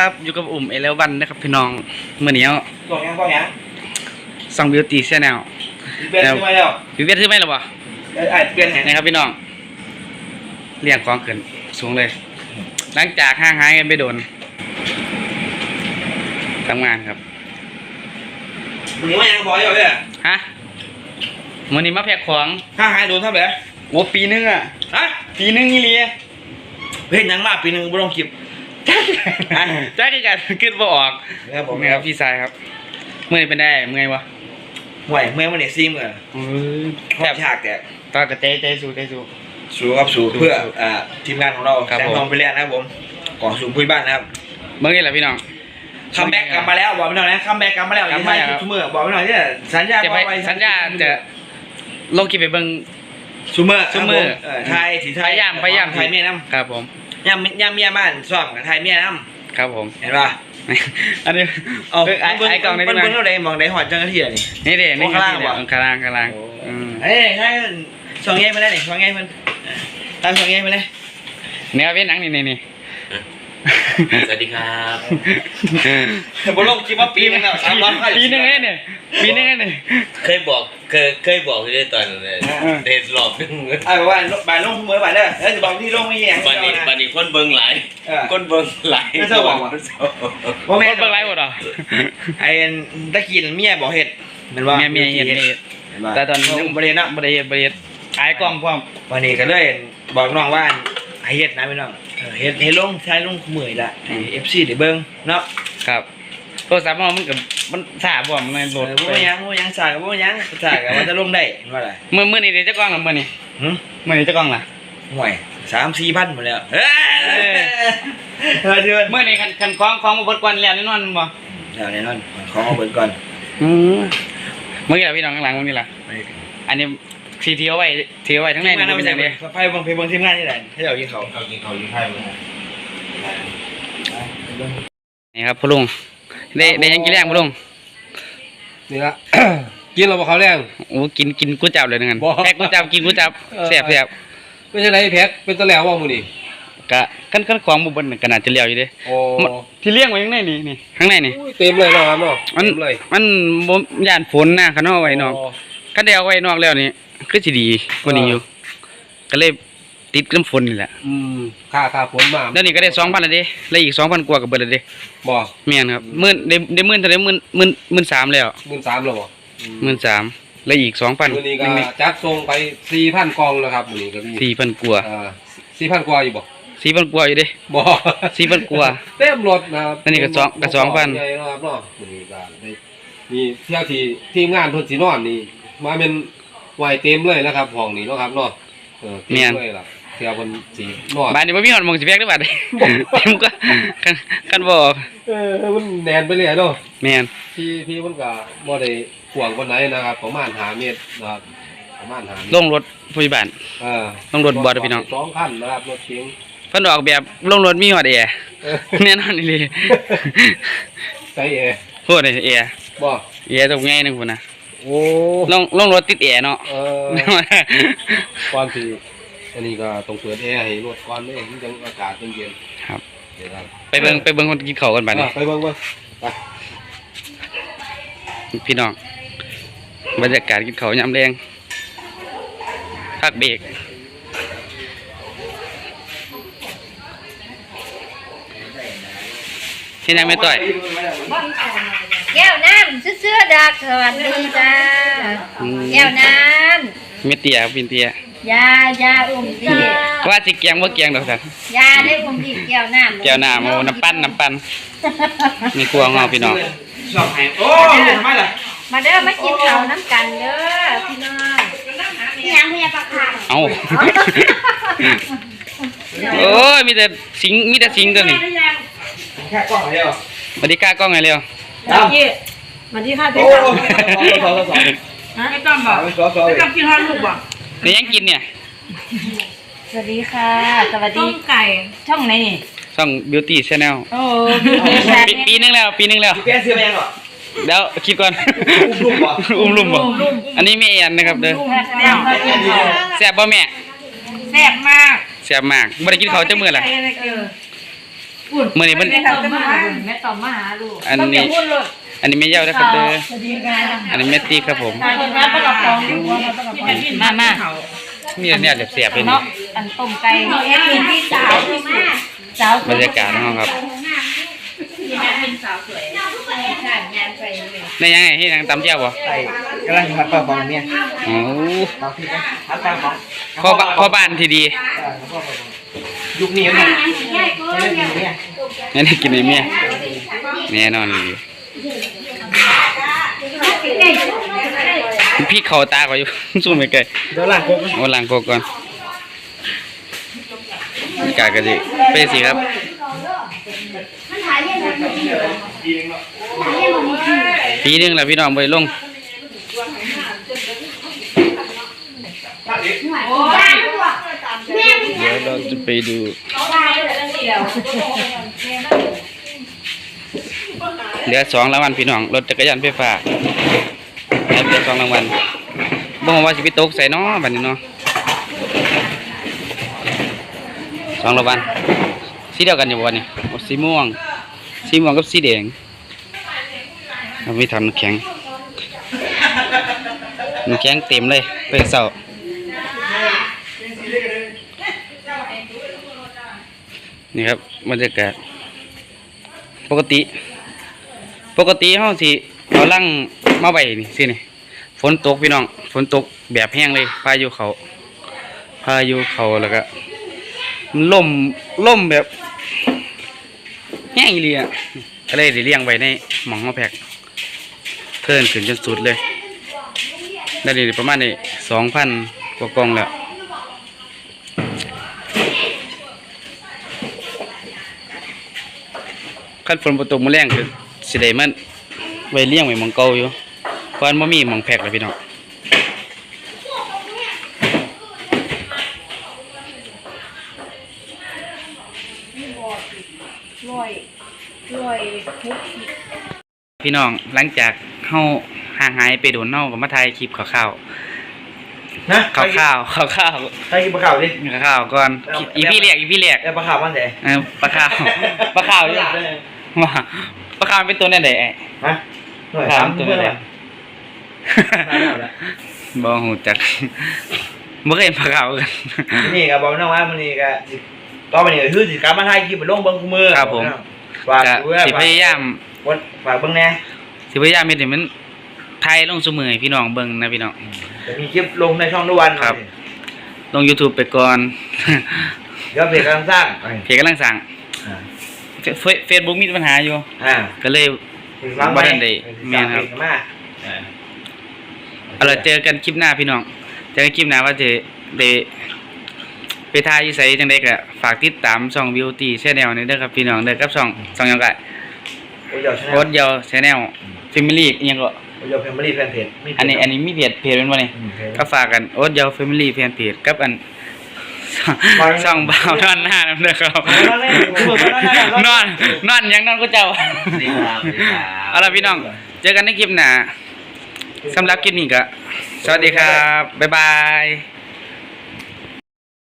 ครับอยู่กับอุ่มเอเลวันนะครับพี่น้องเมื่อนี้กล่องยังกล่องยังส่องบิวตี้แชนแนลเปลี่ยนซื้อมาแล้วพี่เวียดซื้อไหมหรอวะเอ้ยอะเปลี่ยนแหงนะครับพี่น้องเรียกของขึ้นสูงเลย หลังจากห่างหายกันไปโดนทำงานครับมึงยังไม่ยังบอกอยู่เลยฮะมื่อนี้มาแพ็คของห้าหายโดนเท่าไหร่โอ้ปีนึงอะฮะปีนึงนี่เลียเฮ้ยยังมาปีหนึ่งบ่ต้องคลิ ปจ้าจ้าคือการขึ้นบ่ออกครับผมนี่ครับพี่ชายครับ เมื่อนี้เป็นได้เมื่อยวะห่วยเมื่อวันนี้ซีมเหรอเออแทบฉากแต่ตอนกระเจใจสู้ใจสู้ สู้ครับสู้เพื่ออ่าทีมงานของเราครับแสงผม ทองไปเรียนนะครับผมก่อนสู่พื้นบ้านนะครับเมื่อกี้แหละพี่น้อง คัมแบ็กกลับมาแล้วบอกไม่หน่อยนะคัมแบ็กกลับมาแล้วกลับมาแล้ว ชูเมอร์บอกไม่หน่อยเนี่ยสัญญาจะไปบอกว้สัญญาจะลงคลิปไปเบิ่ง ชูเมอร์ชูเมอร์เออไทยสีไทพยายามพยายามไทยเมียน้ครับผมำ ย่ำย่ำเมียบ้านซ้อมกับไทยเมียน้ครับผมำเห็นป่ะอันนี้เอาเอ้ยไอ้ไอ้กล่องนี้มันมาเบิ่งเท่าไหร่มองได้หอดจังกะทีอะนี่ นี่เด็นี่ข้างล่างวะข้างล่างข้างล่างอืมเอ้ยใช่สองแง่มาได้นี่สองแง่มันตามสองแง่มาเลยเนี่ยเป็นหนังนี่นี่นี่ สวัสดีครับบนโลกคิดว่าปีนึงแล้วสามร้อยปีหนึงเองเนี่ยปีหนึงเองเนี่ยเคยบอกเคยเคยบอกที่ได้ตอนนั้นเลยเออเห็นหลอกนึงไอ้บอกว่าบ่ายลงเสมอบ่ายเด้อเออจะบอกที่ลงไม่แย่งบันนี้บันนี้คนเบิ่งหลายเออคนเบิ่งหลายไม่เศร้าบอกว่ะโอ้แม่เบิ่งไรหมดเหรอไอ้ตะกี้เมียบอกเห็ดเป็นว่าเมียเมียเห็นนี่แต่ตอนนี้บริเวณนะบริเวณบริเวณขายกล้องพร้อมวันนี้ก็เลยบอกน้องว่าไอ้เห็ดนะพี่น้อง เออเห็ดเห็ดลงใช้ลงมือละเอฟซีเดี๋ยวเบิ้งเนาะครับโทรศัพท์มันกับมันสาบบ่มันโหลเอดอบ่ยังบ่ยังสากบ่ยังสากว่าจะลงได้เห็นว่าอะไรเมื่อเมื่อนี้เดี๋ยวจะกล้องหรือเมื่อนี้หึเมื่อนี้จะกล้องล่ะห่วยสามสี่พันหมดแล้วเฮ้ยเออเดือนเมื่อนี้คันคันคล้องคล้องมาเบดกวนแล้วแน่นอนบ่เดี๋ยวแน่นอนขอเอาเบิร์ก่อนอืมเมื่อกี้ล่ะพี่น้องข้างหลังเมื่อกี้ล่ะอันนี้ ทีเที่ยวไว้เที่ยวไว้ทั้งในทีมงานนี่เอาไปเป็นใส่ยังเบไงงไพ่บางเพลงบางทีมงานที่ไหนให้เรายิงเขาเอากินเขาอยู่ไพ่มึงนี่ครับพ่อลุงได้ได้ยังกินแรงพ่อลุงนี่ละกินเราบอกเขาวแรงโอ้กินกินกุ้จับเลยนึงกันบ่แพ็กกุ้จับกินกุ้จับเออแซ่บแซ่บไม่ใช่ไรแพ็กเป็นตะแหลวว่ามูนี่กะขั้นขั้นของบุบนก็น่าจะเลี้ยวอยู่เด้โอ้มันที่เลี้ยงไว้ข้างในนี่นี่ข้างในนี่อุ้ยเต็มเลยเนาะครับเนาะมันเต็มเลยมันบ่ย่านฝนนะคันเอาไว้นอกโคันได้เอาไว้นอกแล้วนี่ คือสิดีกว่านี้อยู่ก็เลยติดน้ำฝนนี่แหละอืมค่าค่าฝนมาแล้วนี่ก็ได้2,000แล้วเด้แล้วอีก2,000กว่าก็เบิดแล้วเด้บ่แม่นครับหมื่นได้ได้หมื่นเท่าไหร่หมื่นหมื่นหมื่นสามแล้วหมื่นสามแล้วบ่หมื่นสามแล้วอีก2,000มื้อนี้ก็จัดส่งไปสี่พันกล่องแล้วครับมื้อนี้ก็มีสี่พันกว่าอ่าสี่พันกว่าอยู่บ่สี่พันกว่าอยู่เด้บ่สี่พันกว่าเต็มรถนะครับอันนี้ก็สองก็สองพันใหญ่เนาะครับเนาะมื้อนี้ก็ได้มีเที่ยวที่ทีมงานเพิ่นสินอนนี่มาเป็น ไว้เต็มเลยนะครับห้องนี้เนาะครับเนาะเออเต็มเลยล่ะเที่ยวเพิ่นสินอนบ้านนี้บ่มีหอนหมองสิแพกได้บัดนี้เต็มก็คันคันบ่เออมันแนนไปเลยเนาะแม่นที่ที่มันก็บ่ได้กว้างปานใดนะครับประมาณ5เมตรนะครับประมาณ5เมตรลงรถผู้ใหญ่บ้านเออต้องรถบ่เด้อพี่น้องสองคันนะครับรถเก๋งเพิ่นออกแบบลงรถมีฮอดแอร์เออแน่นอนอีหลีใส่เอโหดเลยแอร์บ่แอร์ตรงง่ายนึงพุ่นน่ะ โอ้ลงลงรถติดแอร์เนาะเออก่อนที่อันนี้ก็ต้องเปิดแอร์ให้รถก่อนเด้มันจังอากาศเย็นๆครับ เดี๋ยวครับไปเบิ่งไปเบิ่งคนกินข้าวกันบัดนี้อะไปเบิ่งเบิ่งไปพี่น้องบรรยากาศกินข้าวยามแรงพักเบรกเฮ็ดหยังไม่ต่อยแก้วน้ำเสื้อๆดั กสวัสดีจ้าอืมแก้วน้เม็ดเตี้ยพินเตี้ยำยายาอุ้มดีว่าสิเกียงบ่เกียงดอกสันยาได้อุ้มดีแก้วน้ำแก้วน้ำเอาน้ำปั้นน้ำปั้นมีครัวของเราพี่น้องชอบให้โอ้ยทำไมล่ะมาเด้อมากินข้าวน้ำกันเด้อพี่น้องพี่ยังพี่ยังปากขาดเอาโอ้ยมีแต่สิงมีแต่สิงตัวนี้แค่กล้องเดียวสวัสดีก้ากล้องไงเร็วครับ มาที่ข้าโอ้ที่ยข้าสองสองไม่ต้องบอกสองสองไม่ต้องกินฮอดลูกบอกนี่ยังกินเนี่ย สวัสดีค่ะ สวัสต้ดีมไก่ช่องไหนนี่ ช่อง Beauty Channel โอ้พี่แซปีปีนึงแล้ว ปีนึงแล้วเปลี่ยนเสื้อมายังเหรอ เดี๋ยวคิดก่อน อุ้มลุ่มบ่ อุ้มลุ่มบ่ อันนี้แม่แอนนะครับเด้อแนวมากินข้าวแซ่บบ่แม่แซ่บมากแซ่บมากบ่ได้กินข้าวจักมื้อล่ะไก่อะไรเออมื้อนี้เพิ่นแม่ตอมมาหาแม่ตอมมาหาลูกอันต้องนี้จะพูดเลย อันนี้แม่เย้านะครับเด้อสวัสดีค่ะอันนี้แม่ติ๊กครับผมตายคนรับประกับฟองอยู่มามามีอันเนี้ยเสียบๆเลยนี่เนาะอันต้มไก่เอ็ดมินพี่สาวที่สุดสาวบรรยากาศของเราครับที่แม่เป็นสาวสวยค่ะงานไปเลยได้ยังไงที่นางตำเจียวบ่ใส่กำลังพัดปลาฟองเนี่ยโอ้เอาพี่กันพัดปลาฟองพ่อบ้านพ่อบ้านที่ดี ยุคนี้มันใหญ่ก็ไม่ได้กินเนี่ยงั้นให้กินไอ้เมียแน่นอนดี พี่เขาตาก็อยู่ สู้ไม่ไกลเดี๋ยวล้างโคกโอ้ล้างโกก่อนบรรยากาศก็สิเป็นสิครับมันถ่ายยังไงปีหนึงแล้วพี่น้องบ่ไปลงแม่เดี๋ยวเราจะไปดู เหลือสองรางวัลพี่น้องรถจักรยานไฟฟ้าเหลือสองรางวัลบ่ฮู้ว่าสิไปตกใส่นาะบัดนี้เนาะสองรางวัลสีเดียวกันอยู่บ่เนี่ยสีม่วง สีม่วงกับสีแดงเราไม่ทำน้ำแข็งน้ำแข็งเต็มเลยเป็นเสานี่ครับบรรยากาศปกติ ปกติเฮาสิเอาลังมาไว้นี่สินี่ฝนตกพี่น้องฝนตกแบบแห้งเลยพายุเขาพายุเขาแล้วก็มันล่มล่มแบบแห้งอีหลีอะก็เลยได้เลี้ยงไว้ในหมองมาแพกเทินขึ้นจนสุดเลยได้นี่ประมาณนี้สองพันกว่ากองแล้วขั้นฝนบ่ตกมื้อแรงคือ สิได้มันไว้เลี้ยงไว้หมองเก่าอยู่เพราะอันบ่มีหมองแพกเลยพี่น้องร้อยร้อยทุกพี่น้องหลังจากเฮาห่างหายไปโดนเฮาก็มาถ่ายคลิปข่าวนะๆข่าวข่าวข่าวข่าวใครกินปลาขาวดิข่าวก่อนอีพี่เรียกอีพี่เรียก เออปลาขาวมันไหน เออปลาข่าว ปลาข่าวอยู่ ว่าปลาข่าวมันเป็นตัวแนั่นใดไอ้ฮะหน่วยถาสามมตัวเมื่อไหไหนร่บ่ฮู้จักบ่เคยเห็นปลาข่าวกันนี่ก็บอกน้องว่ามันนี่ก็สิต่อไปนี่ก็คือสิกลับมาถ่ายคลิปไปลงเบิ่งคู่มือครับผมฝากก็ด้วยสิพยายามวันฝากเบิ่งแน่สิพยายามเฮ็ดให้มันถ่ายลงซุมื้อให้พี่น้องเบิ่งนะพี่น้องจะมีคลิปลงในช่องทุกวันครับ ลง YouTube ไปก่อนเดี๋ยวเพจกำลังสร้างเพจกำลังสั่งอ่า เฟซบุ๊กมีปัญหาอยู่ อ่าก็เลยบ่ทันได้แม่นครับมาเอาล่ะเจอกันคลิปหน้าพี่น้อง เจอกันคลิปหน้าว่าจะได้ไปทายอยู่ไสจังได๋ก็ฝากติดตามช่อง Beauty Channel นี่เด้อครับพี่น้องเด้อกับช่องช่องหยังก็โอ้ยเดี๋ยวชนะโคตรเดียว Channel Family อีหยังก็ โอ้ยเดี๋ยวเพจมารีแฟนเพจมีเพจอันนี้อันนี้มีเพจเพจเป็นบ่นี่อืมเพจก็ฝากกันโอ๊ตเดียว Family แฟนเพจกับอัน ช่องบ่าวนอนหน้านำเด้อครับนอนเลยนอนเลยนอนนอนหยังนอนก็เจ้าสวัสดีครับสวัสดีครับเอาล่ะพี่น้อง เจอกันในคลิปหน้าสำหรับคลิปนี้ก็สวัสดีครับ บ๊ายบาย